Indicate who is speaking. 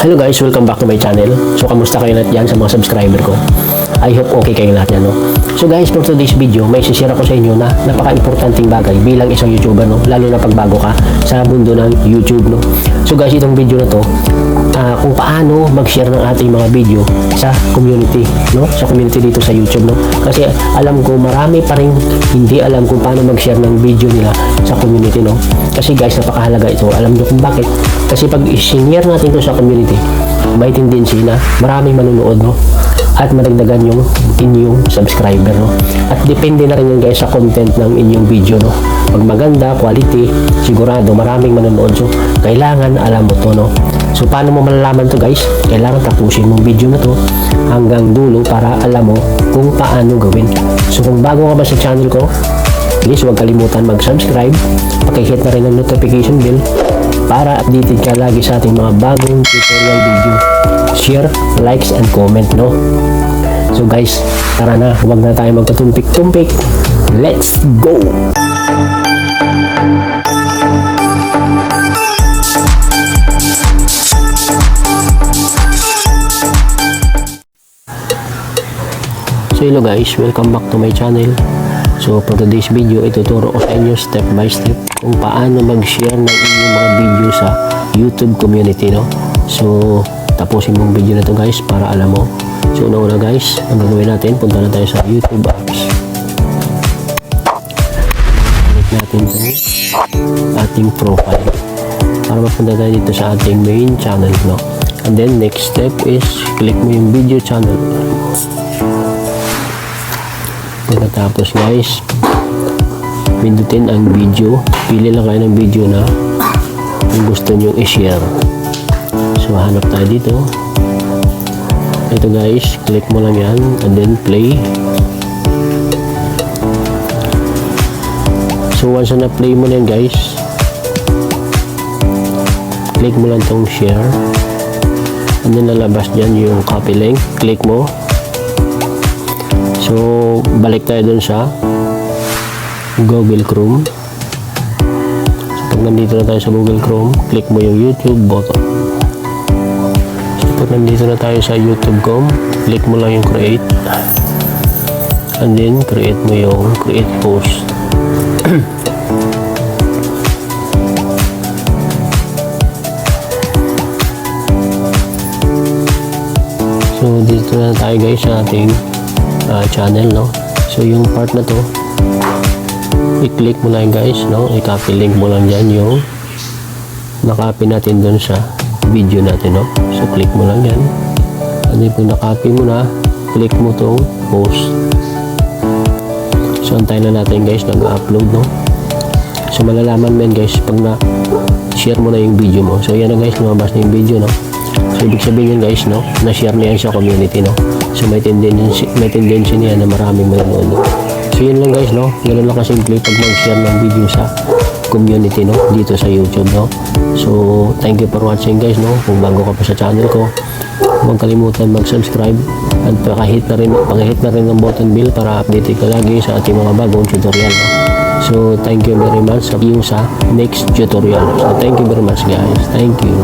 Speaker 1: Hello guys, welcome back to my channel. So, kamusta kayo lahat yan sa mga subscriber ko? I hope okay kayo lahat yan, no? So guys, for today's video, may sisira ko sa inyo na napaka-importanting bagay bilang isang YouTuber, no? Lalo na pagbago ka sa mundo ng YouTube, no? So guys, itong video na to, ah, kung paano mag-share ng ating mga video sa community, no? Sa community dito sa YouTube, no? Kasi alam ko marami pa rin hindi alam kung paano mag-share ng video nila sa community, no? Kasi guys, napakahalaga ito. Alam nyo kung bakit? Kasi pag i-share natin to sa community, may tendency na maraming manunood, no? At madagdagan yung inyong subscriber, no? At depende na rin yan guys sa content ng inyong video, no? Pag maganda, quality, sigurado maraming manonood. So, kailangan alam mo to, no? So, paano mo malalaman to guys? Kailangan tapusin mong video na to hanggang dulo para alam mo kung paano gawin. So, kung bago ka ba sa channel ko, please huwag kalimutan mag-subscribe. Pakihit na rin ang notification bell para updated ka lagi sa ating mga bagong tutorial video. Share, likes, and comment, no? So guys, tara na, huwag na tayo magpatumpik-tumpik. Let's go! So hello guys, welcome back to my channel. So for today's video, ituturo ko sa inyo step by step kung paano mag-share ng inyong mga video sa YouTube community, no? So, tapusin mong video na to guys para alam mo. So una-una guys, ang gagawin natin, punta na tayo sa YouTube apps. Click natin to ating profile para mapunta tayo dito sa ating main channel, no? And then next step is click mo yung video channel. Pagkatapos guys, pindutin ang video. Pili lang kayo ng video na kung gusto nyo i-share. So, hanap tayo dito. Ito guys, click mo lang yan and then play. So, once na play mo yan guys, click mo lang tong share. And then lalabas dyan yung copy link. Click mo. Balik tayo dun sa Google Chrome. So, pag nandito na tayo sa Google Chrome, click mo yung YouTube button. So, pag nandito na tayo sa YouTube.com, click mo lang yung create. And then, create mo yung create post. So, dito na tayo guys sa ating uh, channel, no? So, yung part na to, i-click mo lang guys, no? I-copy link mo lang dyan yung nakopy natin dun sa video natin, no? So, click mo lang yan. Then, pag nakopy mo na, click mo tong post. So, antayin na natin guys, nag-upload, no? So, malalaman mo guys, pag na-share mo na yung video mo. So, yan na guys, lumabas na yung video, no? Ibig sabihin guys, no? Na-share niya sa community, no? So, may tendency, may tendency niya na maraming manonood, no? So, yun lang guys, no? Ganun lang kasimple pag mag-share ng video sa community, no? Dito sa YouTube, no? So, thank you for watching guys, no? Kung bago ka pa sa channel ko, huwag kalimutan mag-subscribe at pakahit na rin, pakihit na rin ang button bell para updated ka lagi sa ating mga bagong tutorial, no? So, thank you very much. See you sa next tutorial. So, thank you very much guys. Thank you.